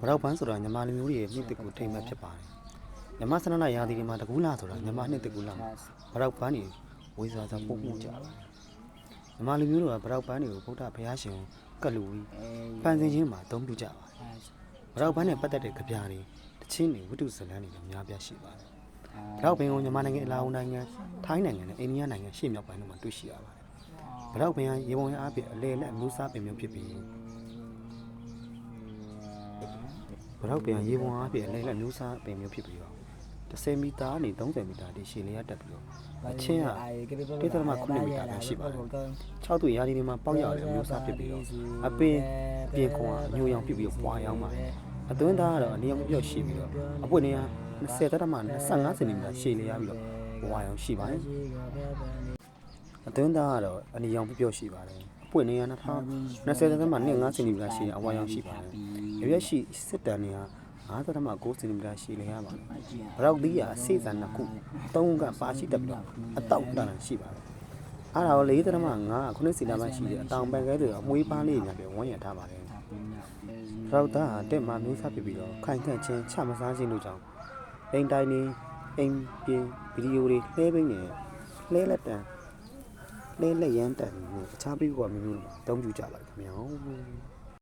ဗရောက်ပန်းဆိုတာညီမလူမျိုးတွေရဲ့နှစ်တစ်ကိုထိမ့်မှတ်ဖြစ်ပါတယ်ညီမဆန္ဒနာရာသီတွေမှာတကူလာဆိုတာညီမနှစ်တစ်ကူလာမှာဗရောက်ပန်းတွေဝေးစားစားပို့မှုကြပါတယ်ညီမလူမျိုးတွေကဗရောက်ပန်းတွေကိုဗုဒ္ဓဘုရားရှင်ကိုကတ်လူပြီးပန်းစင်ချင်းမှာအသုံးပြုကြပါတယ်ဗရောက်ပန်းနဲ့ပတ်သက်တဲ့ကြပြားတွေတချင်းတွေဝတ္ထုဇလန်းတွေလည်းအများပြားရှိပါတယ်ဗရောက်ပင်ကိုညီမနိုင်ငံအလာဦးနိုင်ငံထိုင်းနိုင်ငံနဲ့အိန္ဒိယနိုင်ငံရှေ့မြောက်ပိုင်းတို့မှာတွေ့ရှိရပါတယ်ဗရောက်ပင်ကရေပုံရအပြည့်အလေနဲ့အမျိုးစားပင်မျိုးဖြစ်ပြီး ဘရောက်ပြန်ရေပုံအားဖြင့်အလဲလက်မျိုးစားပင်မျိုးဖြစ်ပြီးတော့10မီတာကနေ30မီတာတိရှည်လျက်တက်ပြီးတော့အချင်းကတိတ်တမ9မီတာပဲရှိပါတယ်6သူရာဒီတွေမှာပေါက်ရောက်တဲ့အမျိုးစားဖြစ်ပြီးတော့အပင်အပြင်ခွန်ကအညိုရောင်ဖြစ်ပြီးတော့ပွာရောက်ပါတယ်အသွင်းသားကတော့အနည်းအောင်ပြော့ရှိပြီးတော့အပွင့်နေက20တက်တမ25စင်တီမီတာရှည်လျက်ပြီးတော့ပွာရောင်ရှိပါတယ်အသွင်းသားကတော့အနည်းအောင်ပြော့ရှိပါတယ်အပွင့်နေက2020တက်တမ25စင်တီမီတာရှည်အဝါရောင်ရှိပါတယ် ရရက်ရှိစစ်တန်နေဟာ9.9စင်တီမီတာရှည်လျက်ပါတယ်။ဘရောက်သီးရာစေ့စံနှစ်ခုသုံးကပါရှိတက်ပြီးတော့အတောက်တန်ရှိပါတယ်။အားတော့4.5ခုနှစ်စီလာမှရှိတဲ့အတောင်ပန်ကဲတွေအမွေးပန်းလေးညာပြဝန်းရံထားပါတယ်။ဘရောက်သားဟာတက်မှမျိုးစားဖြစ်ပြီးတော့ခိုင်ခန့်ချင်းချမစားခြင်းတို့ကြောင့်အိမ်တိုင်းနေအိမ်ပြင်းဗီဒီယိုတွေလှဲပိန်းနေလှဲလက်တန်လှဲလက်ရမ်းတန်နဲ့အခြားပြီးကွာမျိုးမျိုးတွေမှာအသုံးပြုကြပါတယ်ခင်ဗျာ။